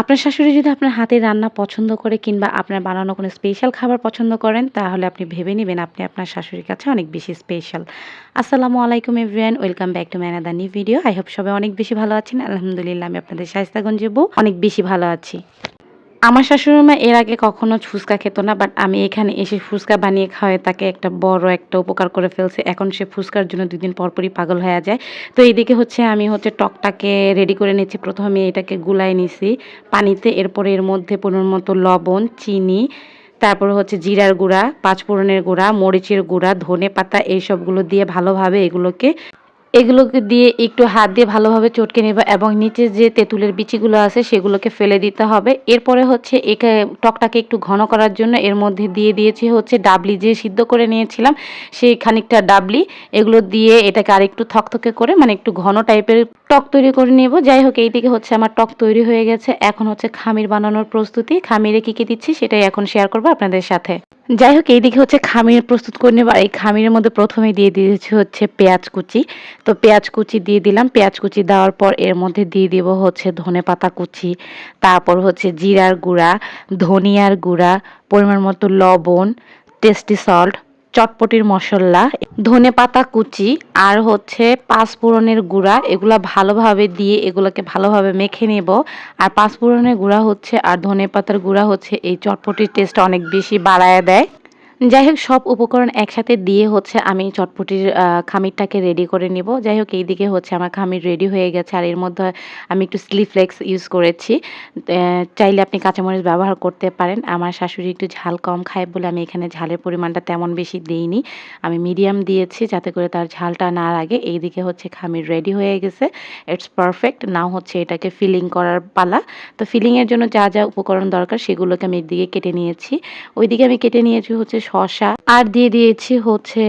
আপনার শাশুড়ি যদি আপনার হাতের রান্না পছন্দ করে কিংবা আপনার বানানো কোনো স্পেশাল খাবার পছন্দ করেন, তাহলে আপনি ভেবে নেবেন আপনি আপনার শাশুড়ির কাছে অনেক বেশি স্পেশাল আসসালামু আলাইকুম এভরিয়ান ওয়েলকাম ব্যাক টু ম্যানাদা নিউ ভিডিও আই হোপ সবাই অনেক বেশি ভালো আছেন। আলহামদুলিল্লাহ, আমি আপনাদের শাস্তাগঞ্জেবু অনেক বেশি ভালো আছি। আমার শাশুড়িমা এর আগে কখনো ফুচকা খেত না বাট আমি এখানে এসে ফুচকা বানিয়ে খাওয়াই তাকে একটা বড় একটা উপকার করে ফেলছে। এখন সে ফুচকার জন্য দুদিন পরপরই পাগল হয়ে যায়। তো এইদিকে হচ্ছে আমি হচ্ছে টকটাকে রেডি করে নিচ্ছি। প্রথমে এটাকে গুলাই নিছি পানিতে, এরপরে এর মধ্যে পরিমাণ মতো লবণ, চিনি, তারপর হচ্ছে জিরার গুঁড়া, পাঁচফোড়নের গুঁড়া, মরিচের গুঁড়া, ধনে পাতা এইসবগুলো দিয়ে ভালোভাবে এগুলোকে এগুলোকে দিয়ে একটু হাত দিয়ে ভালোভাবে চটকে নেব এবং নিচে যে তেঁতুলের বিচিগুলো আছে সেগুলোকে ফেলে দিতে হবে। এরপরে হচ্ছে একে টকটাকে একটু ঘন করার জন্য এর মধ্যে দিয়ে দিয়েছি হচ্ছে ডাবলি যে সিদ্ধ করে নিয়েছিলাম, সেই খানিকটা ডাবলি। এগুলো দিয়ে এটাকে আরেকটু থকথকে করে মানে একটু ঘন টাইপের টক তৈরি করে নেব। যাই হোক, এইদিকে হচ্ছে আমার টক তৈরি হয়ে গেছে। এখন হচ্ছে খামির বানানোর প্রস্তুতি। খামিরে কী কী দিচ্ছি সেটাই এখন শেয়ার করব আপনাদের সাথে। যাই হোক, এইদিকে হচ্ছে খামির প্রস্তুত করে নেব। এই খামিরের মধ্যে প্রথমে দিয়ে দিয়েছি হচ্ছে পেঁয়াজ কুচি। তো পেঁয়াজ কুচি দিয়ে দিলাম। পেঁয়াজ কুচি দেওয়ার পর এর মধ্যে দিয়ে দিব হচ্ছে ধনে পাতা কুচি। তারপর হচ্ছে জিরার গুঁড়া, ধনিয়ার গুঁড়া, পরিমাণ মতো লবণ টেস্টি সল্ট চটপটির মশলা, ধনে পাতা কুচি, আর হচ্ছে পাঁচফোড়নের গুঁড়া। এগুলা ভালোভাবে দিয়ে এগুলোকে ভালোভাবে মেখে নেব। আর পাঁচফোড়নের গুঁড়া হচ্ছে, আর ধনে পাতার গুঁড়া হচ্ছে, এই চটপটির টেস্ট অনেক বেশি বাড়ায় দেয়। যাই হোক সব উপকরণ একসাথে দিয়ে হচ্ছে আমি চটপটির খামিরটাকে রেডি করে নিব। যাই হোক এইদিকে হচ্ছে আমার খামির রেডি হয়ে গেছে। আর এর মধ্যে আমি একটু স্লিফ্লেক্স ইউজ করেছি। চাইলে আপনি কাঁচামরিচ ব্যবহার করতে পারেন। আমার শাশুড়ি একটু ঝাল কম খায় বলে আমি এখানে ঝালের পরিমাণটা তেমন বেশি দিইনি। আমি মিডিয়াম দিয়েছি যাতে করে তার ঝালটা না লাগে। এইদিকে হচ্ছে খামির রেডি হয়ে গেছে। ইটস পারফেক্ট নাও হচ্ছে এটাকে ফিলিং করার পালা। তো ফিলিংয়ের জন্য যা যা উপকরণ দরকার সেগুলোকে আমি এদিকে কেটে নিয়েছি। ওইদিকে আমি কেটে নিয়েছি হচ্ছে শসা। আর দিয়ে দিয়েছি হচ্ছে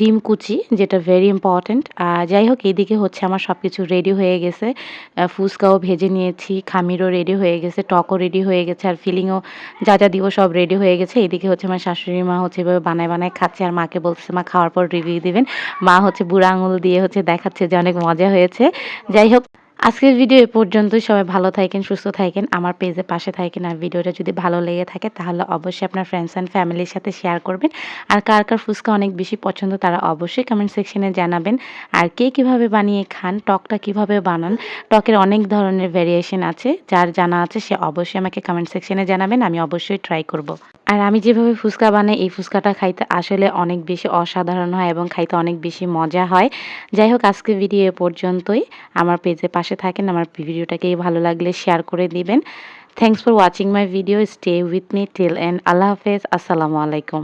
ডিম কুচি, যেটা ভেরি ইম্পর্ট্যান্ট আর যাই হোক এইদিকে হচ্ছে আমার সব কিছু রেডি হয়ে গেছে। ফুচকাও ভেজে নিয়েছি, খামিরও রেডি হয়ে গেছে, টকও রেডি হয়ে গেছে, আর ফিলিংও যা যা দিব সব রেডি হয়ে গেছে। এইদিকে হচ্ছে আমার শাশুড়ি মা হচ্ছে এভাবে বানায় বানায় খাচ্ছে, আর মাকে বলছে মা, খাওয়ার পর রিভিউ দিবেন। মা হচ্ছে বুড়া আঙুল দিয়ে হচ্ছে দেখাচ্ছে যে অনেক মজা হয়েছে। যাই হোক আজকের ভিডিও এ পর্যন্তই। সবাই ভালো থাকেন, সুস্থ থাকেন, আমার পেজে পাশে থাকেন। আর ভিডিওটা যদি ভালো লেগে থাকে, তাহলে অবশ্যই আপনার ফ্রেন্ডস অ্যান্ড ফ্যামিলির সাথে শেয়ার করবেন। আর কার কার ফুচকা অনেক বেশি পছন্দ, তারা অবশ্যই কমেন্ট সেকশনে জানাবেন। আর কে কীভাবে বানিয়ে খান, টকটা কীভাবে বানান, টকের অনেক ধরনের ভ্যারিয়েশন আছে। যার জানা আছে, সে অবশ্যই আমাকে কমেন্ট সেকশনে জানাবেন, আমি অবশ্যই ট্রাই করব। আর আমি যেভাবে ফুচকা বানাই, এই ফুচকাটা খাইতে আসলে অনেক বেশি অসাধারণ হয় এবং খাইতে অনেক বেশি মজা হয়। যাই হোক আজকে ভিডিও এ পর্যন্তই। আমার পেজে পাশে থাকেন। আমার ভিডিওটাকে ভালো লাগলে শেয়ার করে দিবেন। Thanks for watching my video stay with me till and আল্লাহ হাফেজ। আসসালামু আলাইকুম।